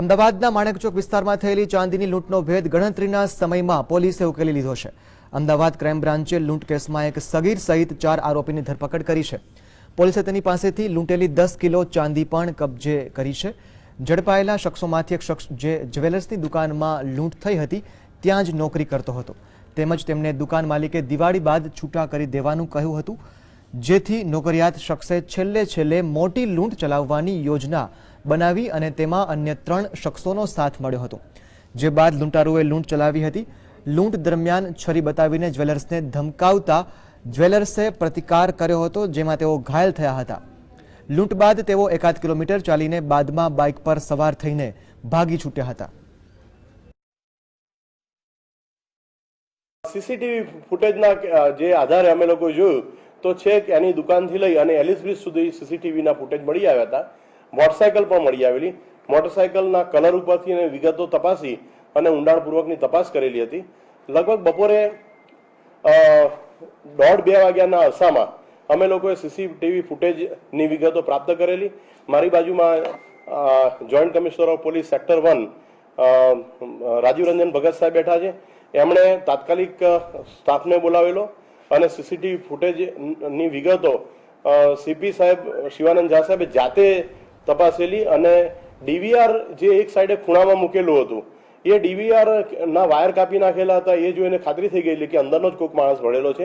અમદાવાદના માણેકચોક વિસ્તારમાં થયેલી ચાંદીની લૂંટનો ભેદ ગણતરીના સમયમાં પોલીસે ઉકેલી લીધો છે. અમદાવાદ ક્રાઇમ બ્રાન્ચે લૂંટ કેસમાં એક સગીર સહિત ચાર આરોપીની ધરપકડ કરી છે. પોલીસે તેની પાસેથી લૂંટેલી દસ કિલો ચાંદી પણ કબજે કરી છે. ઝડપાયેલા શખ્સોમાંથી એક શખ્સ જે જ્વેલર્સની દુકાનમાં લૂંટ થઈ હતી, ત્યાં જ નોકરી કરતો હતો. તેમજ તેમને દુકાન માલિકે દિવાળી બાદ છૂટા કરી દેવાનું કહ્યું હતું. જેથી નોકરિયાત શખ્સે છેલ્લે છેલ્લે મોટી લૂંટ ચલાવવાની યોજના બનાવી અને તેમાં અન્ય ત્રણ શખ્સોનો સાથ મળ્યો હતો. જે બાદ લૂંટારુએ લૂંટ ચલાવી હતી. લૂંટ દરમિયાન છરી બતાવીને જ્વેલર્સને ધમકાવતા જ્વેલર્સે પ્રતિકાર કર્યો હતો, જેમાં તેઓ ઘાયલ થયા હતા. લૂંટ બાદ તેઓ એકાદ કિલોમીટર ચાલીને બાદમાં બાઇક પર સવાર થઈને ભાગી છૂટ્યા હતા. સીસીટીવી ફૂટેજના જે આધારે અમે લોકો જોયું, તો છેક એની દુકાનથી લઈ અને એલિસ બ્રિજ સુધી સીસીટીવીના ફૂટેજ મળી આવ્યા હતા. મોટરસાયકલ પણ મળી આવેલી. મોટરસાયકલના કલર ઉપરથી એને વિગતો તપાસી અને ઊંડાણપૂર્વકની તપાસ કરેલી હતી. લગભગ બપોરે દોઢ બે વાગ્યાના અરસામાં અમે લોકોએ સીસીટીવી ફૂટેજની વિગતો પ્રાપ્ત કરેલી. મારી બાજુમાં joint commissioner of police sector one Rajiv Ranjan Bhagat સાહેબ બેઠા છે. એમણે તાત્કાલિક સ્ટાફને બોલાવેલો અને સીસીટીવી ફૂટેજની વિગતો સીપી સાહેબ, શિવાનંદ ઝા સાહેબે જાતે તપાસેલી અને ડીવીઆર જે એક સાઈડે ખૂણામાં મૂકેલું હતું, એ ડીવીઆર ના વાયર કાપી નાખેલા હતા, એ જોઈને ખાતરી થઈ ગયેલી કે અંદરનો જ કોઈક માણસ ભળેલો છે.